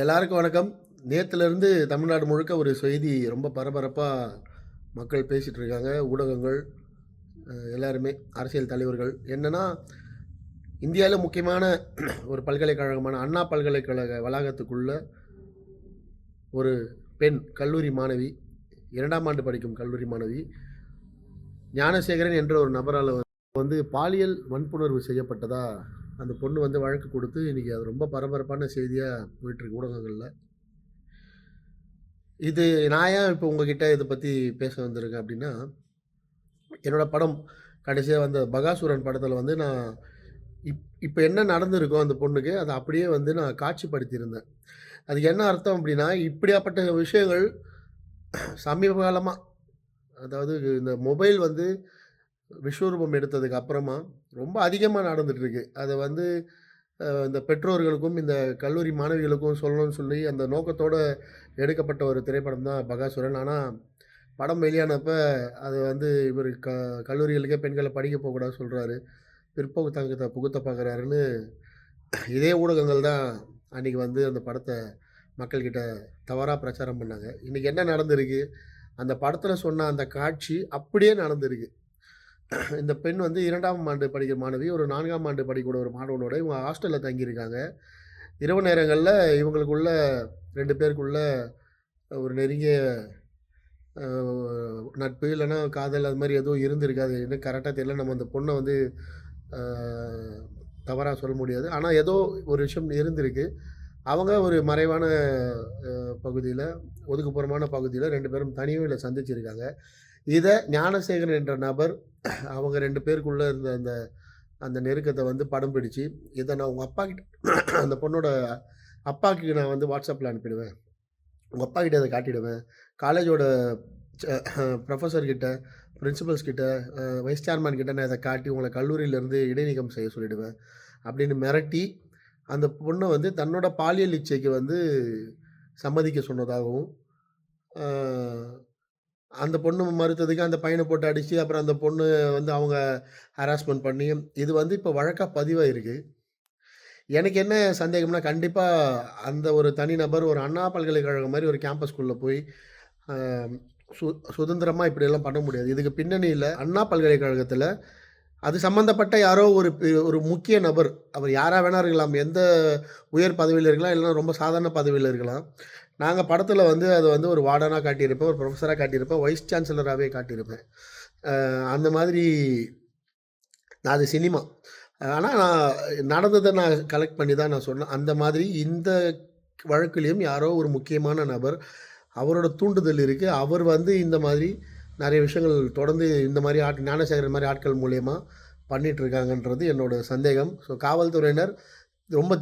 எல்லாருக்கும் வணக்கம். நேற்றுலேருந்து தமிழ்நாடு முழுக்க ஒரு செய்தி ரொம்ப பரபரப்பாக மக்கள் பேசிகிட்டு இருக்காங்க. ஊடகங்கள் எல்லாருமே அரசியல் தலைவர்கள். என்னென்னா இந்தியாவில் முக்கியமான ஒரு பல்கலைக்கழகமான அண்ணா பல்கலைக்கழக வளாகத்துக்குள்ள ஒரு பெண் கல்லூரி மாணவி இரண்டாம் ஆண்டு படிக்கும் கல்லூரி மாணவி ஞானசேகரன் என்ற ஒரு நபரால் வந்து பாலியல் வன்புணர்வு செய்யப்பட்டதாக அந்த பொண்ணு வந்து வழக்கு கொடுத்து இன்றைக்கி அது ரொம்ப பரபரப்பான செய்தியாக போயிட்டுருக்கு ஊடகங்களில். இது நான் ஏன் இப்போ உங்ககிட்ட இதை பற்றி பேச வந்திருக்கேன் அப்படின்னா என்னோடய படம் கடைசியாக வந்த பகாசுரன் படத்தில் வந்து நான் இப் இப்போ என்ன நடந்திருக்கோ அந்த பொண்ணுக்கு அதை அப்படியே வந்து நான் காட்சிப்படுத்தியிருந்தேன். அதுக்கு என்ன அர்த்தம் அப்படின்னா இப்படியாப்பட்ட விஷயங்கள் சமீப காலமாக அதாவது இந்த மொபைல் வந்து விஸ்வரூபம் எடுத்ததுக்கு அப்புறமா ரொம்ப அதிகமாக நடந்துகிட்ருக்கு அதை வந்து இந்த பெற்றோர்களுக்கும் இந்த கல்லூரி மாணவிகளுக்கும் சொல்லணும்னு சொல்லி அந்த நோக்கத்தோடு எடுக்கப்பட்ட ஒரு திரைப்படம் தான் பகாசுரன். ஆனால் படம் வெளியானப்போ அது வந்து இவர் க கல்லூரிகளுக்கே பெண்களை படிக்க போகக்கூடாது சொல்கிறாரு பிற்போக்கு தங்கத்தை புகுத்த பார்க்குறாருன்னு இதே ஊடகங்கள் தான் அன்றைக்கி வந்து அந்த படத்தை மக்கள்கிட்ட தவறாக பிரச்சாரம் பண்ணாங்க. இன்றைக்கி என்ன நடந்திருக்கு? அந்த படத்தில் சொன்ன அந்த காட்சி அப்படியே நடந்திருக்கு. இந்த பெண் வந்து இரண்டாம் ஆண்டு படிக்கிற மாணவி ஒரு நான்காம் ஆண்டு படிக்கக்கூடிய ஒரு மாணவனோட இவங்க ஹாஸ்டலில் தங்கியிருக்காங்க. இரவு நேரங்களில் இவங்களுக்குள்ள ரெண்டு பேருக்குள்ள ஒரு நெருங்கிய நட்பு இல்லைன்னா காதல் அது மாதிரி எதுவும் இருந்திருக்காது. என்ன கரெக்டாக தெரியல. நம்ம அந்த பொண்ணை வந்து தவறாக சொல்ல முடியாது. ஆனால் ஏதோ ஒரு விஷயம் இருந்திருக்கு. அவங்க ஒரு மறைவான பகுதியில் ஒதுக்குப்புறமான பகுதியில் ரெண்டு பேரும் தனிமையில் சந்திச்சிருக்காங்க. இதை ஞானசேகரன் என்ற நபர் அவங்க ரெண்டு பேருக்குள்ளே இருந்த அந்த அந்த நெருக்கத்தை வந்து படம் பிடிச்சு இதை நான் உங்கள் அப்பா கிட்ட அந்த பொண்ணோட அப்பாவுக்கு நான் வந்து வாட்ஸ்அப்பில் அனுப்பிடுவேன். உங்கள் அப்பா கிட்ட அதை காட்டிடுவேன். காலேஜோட ப்ரொஃபஸர்கிட்ட பிரின்சிபல்ஸ் கிட்ட வைஸ் சேர்மேன் கிட்ட நான் இதை காட்டி உங்களை கல்லூரியிலேருந்து இடைநீக்கம் செய்ய சொல்லிடுவேன். அப்படின்னு மிரட்டி அந்த பொண்ணை வந்து தன்னோட பாலியல் இச்சைக்கு வந்து சம்மதிக்க சொன்னதாகவும் அந்த பொண்ணு மறுத்ததுக்கு அந்த பையனை போட்டு அடித்து அப்புறம் அந்த பொண்ணு வந்து அவங்க ஹராஸ்மெண்ட் பண்ணி இது வந்து இப்போ வழக்காக பதிவாயிருக்கு. எனக்கு என்ன சந்தேகம்னா கண்டிப்பாக அந்த ஒரு தனிநபர் ஒரு அண்ணா பல்கலைக்கழகம் மாதிரி ஒரு கேம்பஸ்குள்ளே போய் சு சுதந்திரமாக இப்படியெல்லாம் பண்ண முடியாது. இதுக்கு பின்னணியில் அண்ணா பல்கலைக்கழகத்தில் அது சம்மந்தப்பட்ட யாரோ ஒரு ஒரு முக்கிய நபர் அவர் யாராக வேணா இருக்கலாம். எந்த உயர் பதவியில் இருக்கலாம் இல்லைன்னா ரொம்ப சாதாரண பதவியில் இருக்கலாம். நாங்கள் படத்தில் வந்து அதை வந்து ஒரு வார்டனாக காட்டியிருப்பேன் ஒரு ப்ரொஃபஸராக காட்டியிருப்பேன் வைஸ் சான்சலராகவே காட்டியிருப்பேன். அந்த மாதிரி நான் அது சினிமா. ஆனால் நான் நடந்ததை நான் கலெக்ட் பண்ணி தான் நான் சொன்னேன். அந்த மாதிரி இந்த வழக்குலேயும் யாரோ ஒரு முக்கியமான நபர் அவரோட தூண்டுதல் இருக்குது அவர் வந்து இந்த மாதிரி நிறைய விஷயங்கள் தொடர்ந்து இந்த மாதிரி ஆட் ஞானசேகரன் மாதிரி ஆட்கள் மூலயமா பண்ணிகிட்ருக்காங்கன்றது என்னோடய என்னோட சந்தேகம். ஸோ காவல்துறையினர் ரொம்ப